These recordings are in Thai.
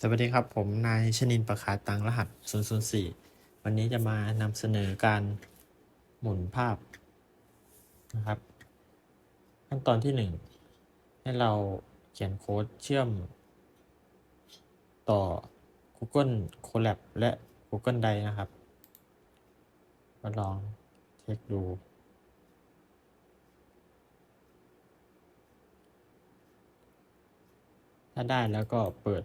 สวัสดีครับ ผมนายชนินประคาตังรหัส 004 วันนี้จะมานำเสนอการหมุนภาพนะครับ ขั้นตอนที่ 1 ให้เราเขียนโค้ดเชื่อม ต่อ Google Colab และ Google Drive นะครับ มาลองเช็คดูถ้าได้แล้วก็เปิด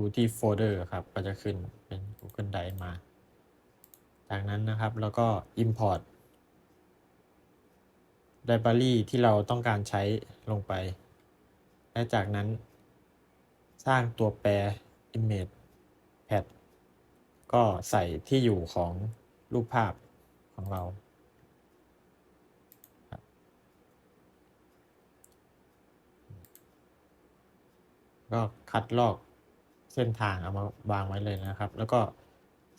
ดูที่โฟลเดอร์ครับ ก็จะขึ้นเป็น Google Drive มา จากนั้นนะครับแล้วก็ Import Library ที่เราต้องการใช้ลงไป และจากนั้น สร้างตัวแปร Image Pad ก็ใส่ที่อยู่ของรูปภาพของเราก็คัดลอก เส้นทางเอามาวางไว้เลยนะครับ แล้วก็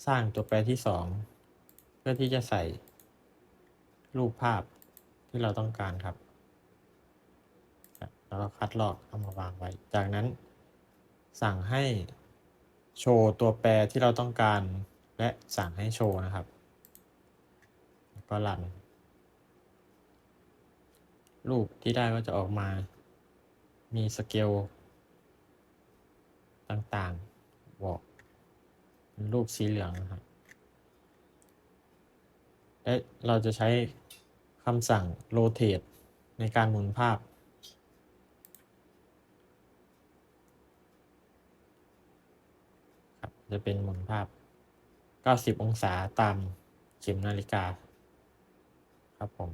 สร้างตัวแปรที่สองเพื่อที่จะใส่รูปภาพที่เราต้องการครับ แล้วก็คัดลอกเอามาวางไว้ จากนั้น สั่งให้โชว์ตัวแปรที่เราต้องการ และสั่งให้โชว์นะครับ แล้วก็รัน รูปที่ได้ก็จะออกมา มีสเกล ต่างๆ บอกรูปสีเหลืองนะครับและเราจะใช้คำสั่ง rotate ในการหมุนภาพครับจะเป็นหมุนภาพ 90 องศาตามเข็มนาฬิกา ครับผม